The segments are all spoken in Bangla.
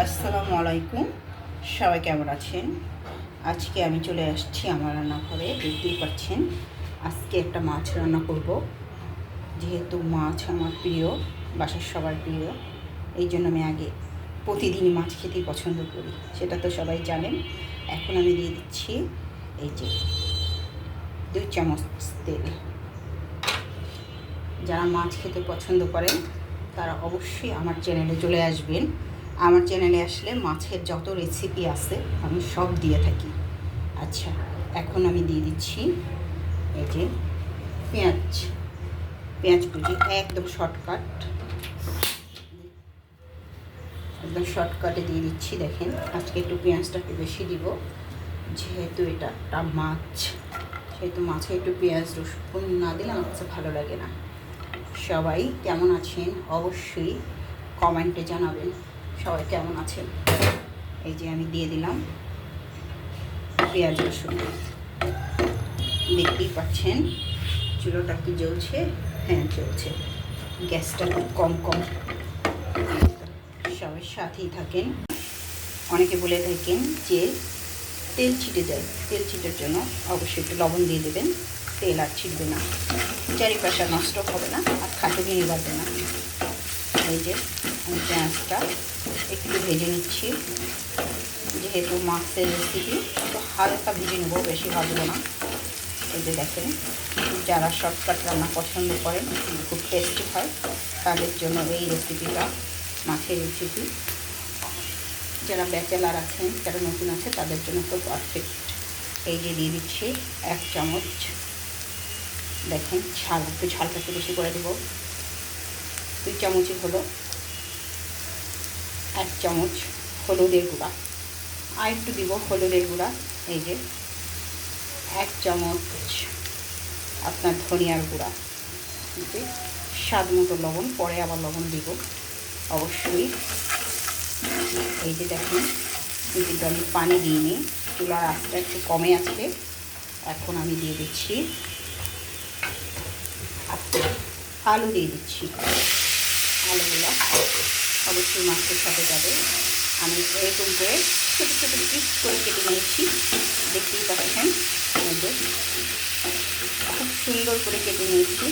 আসসালামু আলাইকুম। সবাই কেমন আছেন? আজকে আমি চলে আসছি আমার রান্নাঘরে দেখতেই পাচ্ছেন। আজকে একটা মাছ রান্না করব। যেহেতু মাছ আমার প্রিয়, বাসার সবার প্রিয়, এই জন্য আমি আগে প্রতিদিনই মাছ খেতেই পছন্দ করি, সেটা তো সবাই জানেন। এখন আমি দিয়ে দিচ্ছি এই যে দুই চামচ তেল। যারা মাছ খেতে পছন্দ করেন, তারা অবশ্যই আমার চ্যানেলে চলে আসবেন। আমার চ্যানেলে আসলে মাছের যত রেসিপি আছে, আমি সব দিয়ে থাকি। আচ্ছা এখন আমি দিয়ে দিচ্ছি এই যে পেঁয়াজ। পেঁয়াজ কুচি, একদম শর্টকাট একদম শর্টকাটে দিয়ে দিচ্ছি, দেখেন। আজকে একটু পেঁয়াজটা একটু বেশি দিব, যেহেতু এটা একটা মাছ। সেহেতু মাছে একটু পেঁয়াজ, রসুন না দিলে আমার কাছে ভালো লাগে না। সবাই কেমন আছেন? অবশ্যই কমেন্টে জানাবেন। সবাই কেমন আছেন? এই যে আমি দিয়ে দিলাম পেঁয়াজ রসুন। দেখতেই পাচ্ছেন, চুলোটা কি জ্বলছে? হ্যাঁ চলছে গ্যাসটা খুব কম কম। সবাই সাথেই থাকেন। অনেকে বলে থাকেন যে তেল ছিটে যায়। তেল ছিটের জন্য অবশ্যই একটু লবণ দিয়ে দেবেন। তেল আর ছিটবে না। চারিপাশে নষ্ট হবে না, আর খাটুনি বাড়বে না। আমি পেঁয়াজটা একটু ভেজে নিচ্ছি। যেহেতু মাছের রেসিপি একটু হালকা ভেজে নেব, বেশি ভাজবো না। এই যে দেখেন, যারা শর্টকাট রান্না পছন্দ করেন, খুব টেস্টি হয়, তাদের জন্য এই রেসিপিটা মাছের রেসিপি যারা ব্যাচেলার আছেন, যারা নতুন আছে, তাদের জন্য তো পারফেক্ট এই যে দিয়ে দিচ্ছি এক চামচ, দেখেন, ঝাল, একটু ঝালটা একটু বেশি করে দেবো। দুই চামচই হলো এক চামচ হলুদের গুঁড়া। আর একটু দিব হলুদের গুঁড়া, এই যে এক চামচ আপনার ধনিয়ার গুঁড়া। স্বাদ মতো লবণ, পরে আবার লবণ দিব, অবশ্যই। এই যে দেখুন কিন্তু আমি পানি দিইনি চুলার আঁচটা একটু কমে আছে এখন আমি দিয়ে দিচ্ছি, আলু দিয়ে দিচ্ছি। আলুগুলো অবশ্যই মাছের সাথে যাবে। আমি এরকম করে ছোটো ছোটো পিস করে কেটে নিয়েছি। দেখতেই পাচ্ছেন খুব সুন্দর করে কেটে নিয়েছি।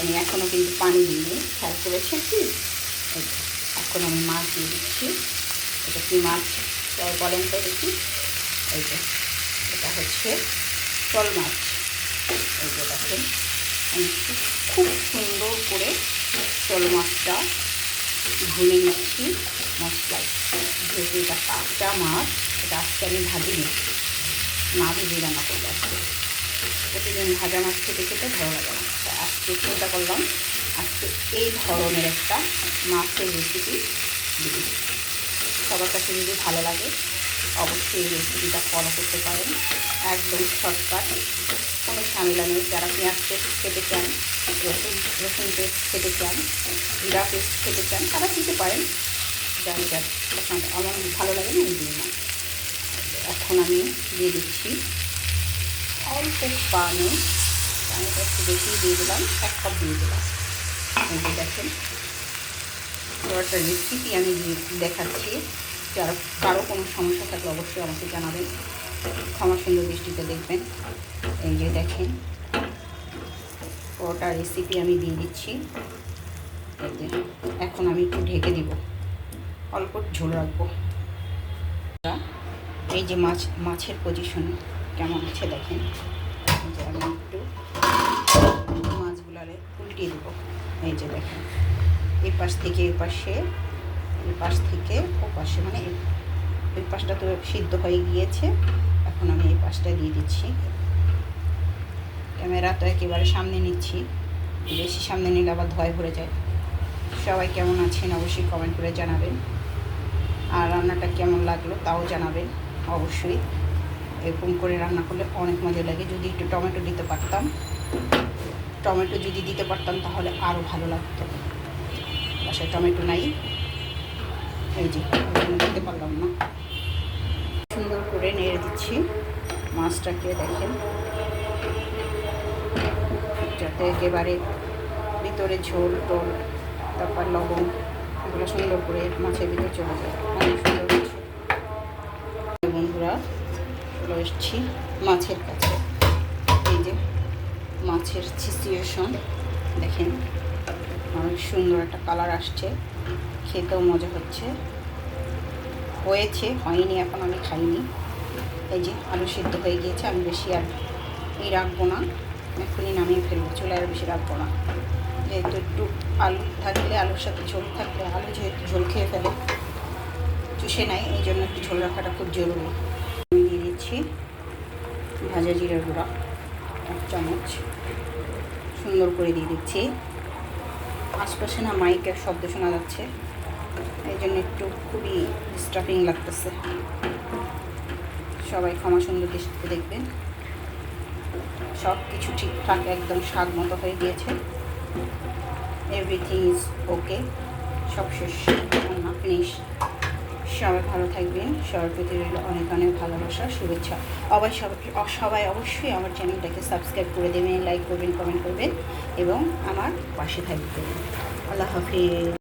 আমি এখনও কিন্তু পানি দিইনি। খেয়াল করেছেন কি? এখন আমি মাছ দিয়ে দিচ্ছি। এটা কি মাছ? বলেন তো দেখি। এই যে, এটা হচ্ছে চল মাছ। এই যে দেখেন, আমি খুব সুন্দর চল মাছটা ভুনে নিচ্ছি মশলায়। যেহেতু এটা কাঁচা মাছ, এটা আজকে আমি ভাজিনি মা ভেজে রান্না করব আজকে। প্রতিদিন ভাজা মাছ খেতে খেতে ভালো লাগে না। আজকে চিন্তা করলাম, আজকে এই ধরনের একটা মাছের রেসিপি দিই। সবার কাছে যদি ভালো লাগে, অবশ্যই এই রেসিপিটা ফলো করতে পারেন। একদম শর্টকাট কোনো ঝামেলা নেই। যারা পেঁয়াজ পেস্ট খেতে চান, রসুন রসুন পেস্ট খেতে চান, জিরা পেস্ট খেতে চান, তারা দিতে পারেন। যার যার পছন্দ আমার ভালো লাগে না দিই না এখন আমি দিয়ে দিচ্ছি অল্প পানি। পানিটা একটু বেশি দিয়ে দিলাম, এক কাপ দিয়ে দিলাম। এই যে দেখেন পুরোটা রেসিপি আমি দেখাচ্ছি। যারা কারও কোনো সমস্যা থাকলে অবশ্যই আমাকে জানাবেন। ক্ষমা সুন্দর দৃষ্টিতে দেখবেন। এই যে দেখেন, ওটা রেসিপি আমি দিয়ে দিচ্ছি। এখন আমি একটু ঢেকে দিব। অল্প ঝোল রাখব। এই যে মাছ, মাছের পজিশন কেমন আছে দেখেন? যে আমি একটু মাছগুলারে উল্টিয়ে দেবো। এই যে দেখেন এই পাশ থেকে এই পাশে এই পাশ থেকে ও পাশে মানে এই পাশটা তো সিদ্ধ হয়ে গিয়েছে। এখন আমি এই পাশটা দিয়ে দিচ্ছি। ক্যামেরা তো একেবারে সামনে নিচ্ছি। বেশি সামনে নিলে আবার ধোয় ভরে যায়। সবাই কেমন আছেন অবশ্যই কমেন্ট করে জানাবেন। আর রান্নাটা কেমন লাগল তাও জানাবেন, অবশ্যই। এরকম করে রান্না করলে অনেক মজা লাগে। যদি একটু টমেটো দিতে পারতাম, টমেটো যদি দিতে পারতাম তাহলে আরও ভালো লাগতো। বাসায় টমেটো নাই। এই যে দিতে পারলাম না। সুন্দর করে নেড়ে দিচ্ছি। মাছটাকে দেখেন। একেবারে ভিতরে ঝোল, টোল, তারপর লবণ, এগুলো সুন্দর করে মাছের ভিতরে চলে যায়। অনেক সুন্দর বন্ধুরা, চলে এসেছি মাছের কাছে। এই যে মাছের সিচুয়েশন দেখেন অনেক সুন্দর একটা কালার আসছে। খেতেও মজা হচ্ছে। হয়েছে, হয়নি, এখন আমি খাইনি। এই যে আলু সিদ্ধ হয়ে গিয়েছে, আমি বেশি আর এই রাখব না। এখনই নামিয়ে ফেলব চলে আর বেশি রাখব না। যেহেতু একটু আলু থাকলে, আলুর সাথে ঝোল থাকলে আলু যেহেতু ঝোল খেয়ে ফেলে। চুষে নেয় এই জন্য একটু ঝোল রাখাটা খুব জরুরি। আমি দিয়ে দিচ্ছি ভাজা জিরার গুঁড়া, এক চামচ। সুন্দর করে দিয়ে দিচ্ছি। আশপাশে না মাইকের শব্দ শোনা যাচ্ছে। এই জন্য একটু খুবই ডিস্টার্বিং লাগতেছে। সবাই ক্ষমা সুন্দর দৃষ্টিতে দেখবেন। সব কিছু ঠিকঠাক একদম স্বাদ মতো হয়ে গিয়েছে। এভরিথিং ইজ ওকে সব শেষ। ফিনিশ সবাই ভালো থাকবেন। সবার প্রতি রইল অনেক অনেক ভালোবাসা, শুভেচ্ছা। অবাই সবাই অবশ্যই আমার চ্যানেলটাকে সাবস্ক্রাইব করে দেবেন, লাইক করবেন, কমেন্ট করবেন এবং আমার পাশে থাকবেন। আল্লাহ হাফিজ।